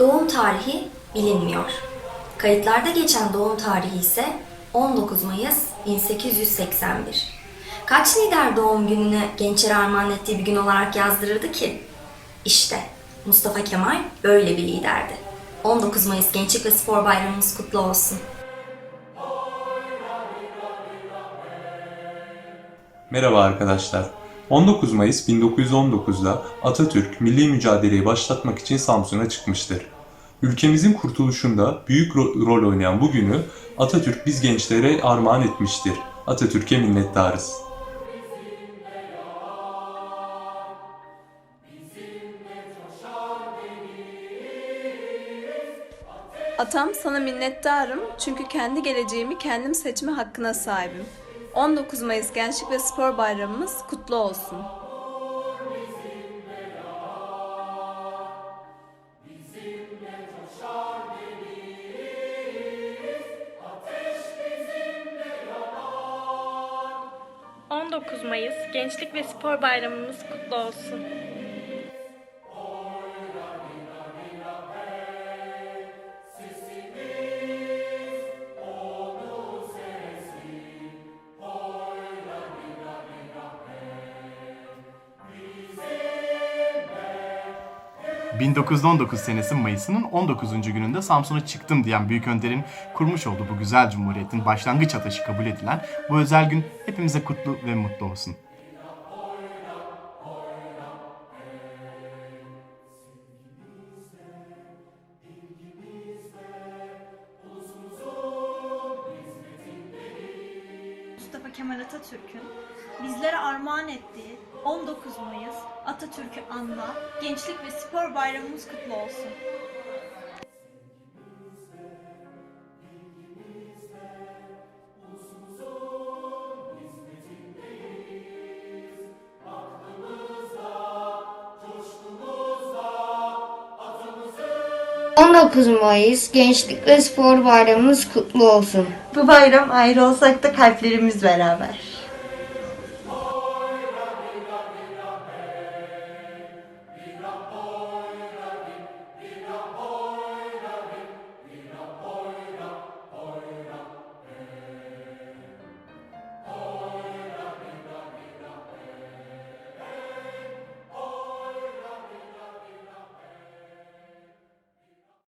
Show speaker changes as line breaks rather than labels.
Doğum tarihi bilinmiyor. Kayıtlarda geçen doğum tarihi ise 19 Mayıs 1881. Kaç lider doğum gününü gençlere armağan ettiği bir gün olarak yazdırırdı ki? İşte Mustafa Kemal böyle bir liderdi. 19 Mayıs Gençlik ve Spor Bayramımız kutlu olsun.
Merhaba arkadaşlar. 19 Mayıs 1919'da Atatürk milli mücadeleyi başlatmak için Samsun'a çıkmıştır. Ülkemizin kurtuluşunda büyük ro- rol oynayan bu günü Atatürk biz gençlere armağan etmiştir. Atatürk'e minnettarız.
Atam sana minnettarım çünkü kendi geleceğimi kendim seçme hakkına sahibim. 19 Mayıs Gençlik ve Spor Bayramımız kutlu olsun.
Ee, 19 Mayıs Gençlik ve Spor Bayramımız kutlu olsun.
1919 senesi Mayıs'ının 19. gününde Samsun'a çıktım diyen Büyük Önder'in kurmuş olduğu bu güzel cumhuriyetin başlangıç ateşi kabul edilen bu özel gün hepimize kutlu ve mutlu olsun.
Mustafa Kemal Atatürk'ün bizlere armağan ettiği 19 Mayıs Atatürk'ü anma, Gençlik ve Spor Bayramımız kutlu olsun.
Ee, 19 Mayıs Gençlik ve Spor Bayramımız kutlu olsun.
Bu bayram ayrı olsak da kalplerimiz beraber.